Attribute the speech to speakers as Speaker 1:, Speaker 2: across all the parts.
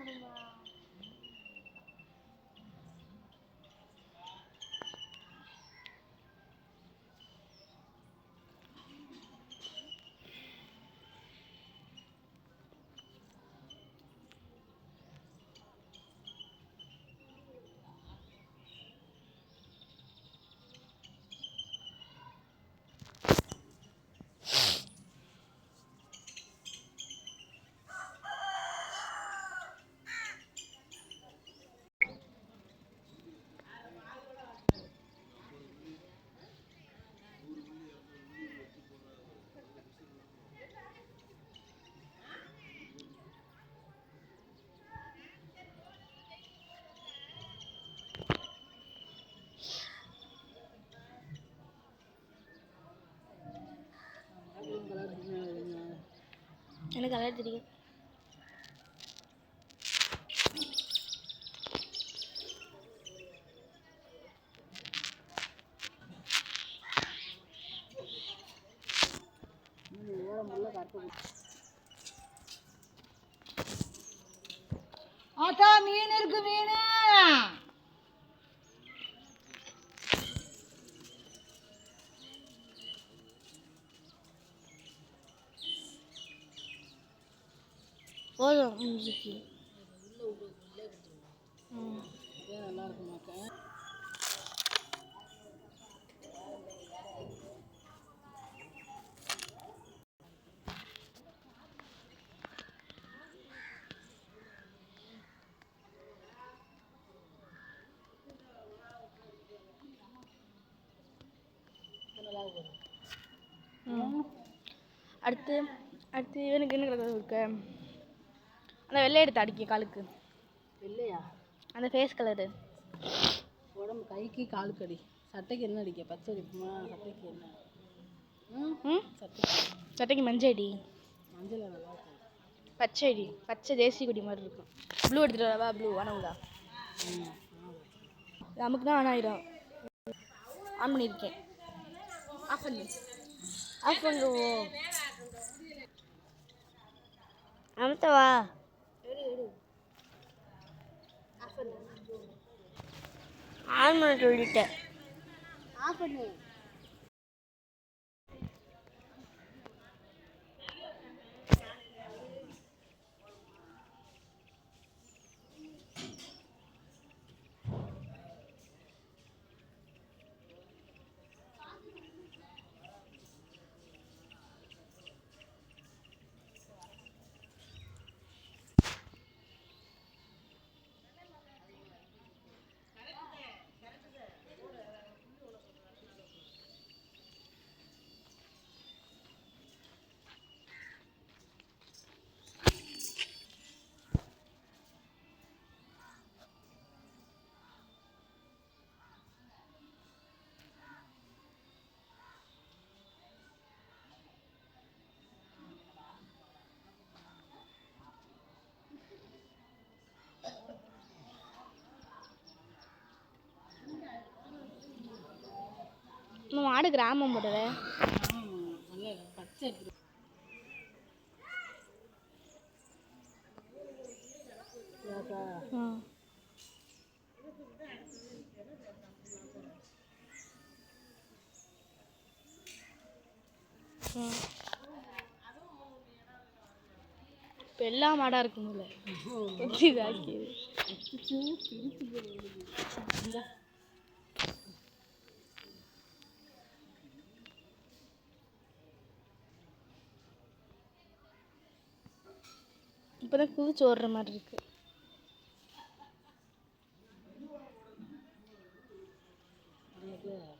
Speaker 1: முடியுமா எனக்கு கலர் தெரியும்.
Speaker 2: ஆத்தா மீன் இருக்கு மீன்.
Speaker 1: போதும் முடிஞ்சிச்சு. ம்.
Speaker 2: நல்லா இருக்குமாக்கா
Speaker 1: அடுத்து அடுத்து இவனுக்கு என்ன கலர் இருக்க அந்த வெள்ளை எடுத்து அடிக்க காலுக்கு.
Speaker 2: இல்லையா
Speaker 1: அந்த ஃபேஸ் கலரு
Speaker 2: உடம்பு கைக்கு காலுக்கு அடி சட்டைக்கு என்ன அடிக்க? பச்சை அடிக்குமா சட்டைக்கு என்ன? ம்? சட்டைக்கு.
Speaker 1: சட்டைக்கு மஞ்சள் அடி
Speaker 2: மஞ்சள் நல்லா இருக்கும்.
Speaker 1: பச்சை அடி பச்சை தேசிய கொடி மாதிரி இருக்கும். ப்ளூ எடுத்துட்டு வரவா? ப்ளூ ஆனவுதா
Speaker 2: ம்.
Speaker 1: நமக்கு தான் ஆன் ஆயிடும் ஆன் பண்ணியிருக்கேன் ஆஃப் பண்ணு. ஆஃப் பண்ணுவோம் அமுத்தவா ஆன் பண்ண சொல்லிட்டேன்.
Speaker 2: ஆஃப் பண்ணு.
Speaker 1: உங்கள் மாடு கிராமம் போடுற இப்போ எல்லா மாடாக இருக்கும்ல இப்போ தான் குதிச்சு ஓடுற மாதிரி இருக்கு.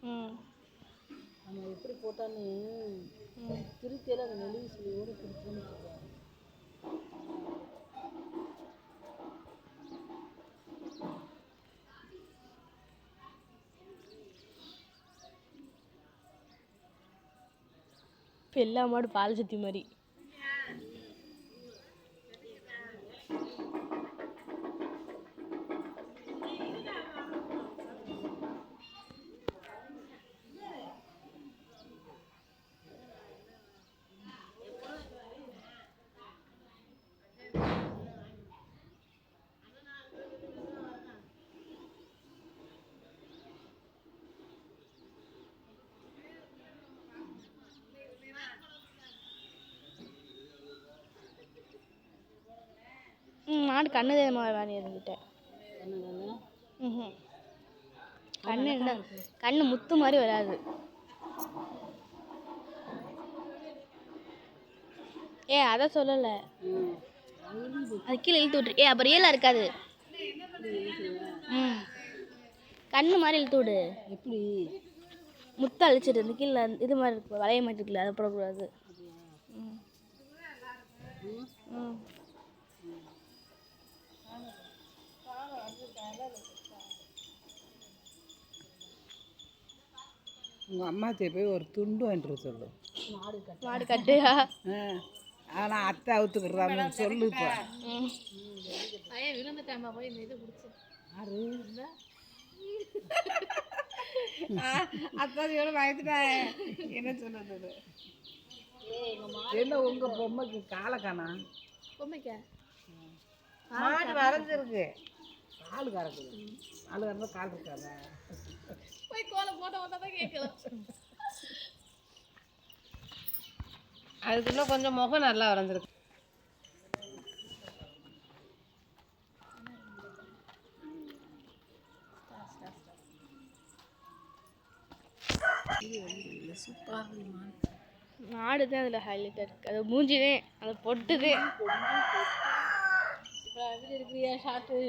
Speaker 1: ம்.
Speaker 2: நம்ம எப்படி போட்டான்னு? திருத்தியில் அந்த நெளிவு சுழியோடு பிடிச்சோன்னு.
Speaker 1: இப்போ எல்லா மாடு பால் சத்தி மாதிரி. மாடு கண்ணு தெரியாம வேலையை இருந்துட்டேன் ம் கண்ணு என்ன கண்ணு முத்து மாதிரி வராது. ஏ அதை சொல்லலை. அது கீழே இழுத்து விட்ரு ஏ அப்போ ரியலாக இருக்காது. ம். கண்ணு மாதிரி இழுத்து விடு.
Speaker 2: எப்படி?
Speaker 1: முத்து அழிச்சிட்டு இந்த கீழே இது மாதிரி இருக்கு. வளைய மாதிரி இருக்குல்ல அதை போடக்கூடாது. ம்.
Speaker 2: ம். உங்கள் அம்மாத்தைய போய் ஒரு துண்டு வர சொல்லு.
Speaker 1: மாடு கட்டுயா
Speaker 3: ஆனால் அத்தை அவுத்துக்கிறதா சொல்லு இப்போ.
Speaker 2: விழுந்துட்டாமா போய் இந்த இது பிடிச்சி
Speaker 3: அத்தாதியோட பயந்துட்டாங்க. என்ன சொல்லுறது என்ன உங்க பொம்மைக்கு காலை காணா?
Speaker 2: பொம்மைக்கா?
Speaker 3: மாடு வரைஞ்சிருக்கு. கால் கறக்குது. கால் கறந்தா கால் இருக்காதா.
Speaker 2: போய் கோலம் போட்ட கேட்கலாம்
Speaker 3: அதுக்கு இன்னும் கொஞ்சம் முகம் நல்லா வரைஞ்சிருக்கு
Speaker 1: மாடு தான் அதில் ஹைலைட்டாக இருக்குது அது மூஞ்சிதே அது பொட்டுதே.
Speaker 2: இப்போ எப்படி இருக்கிறியா ஷார்ட்டு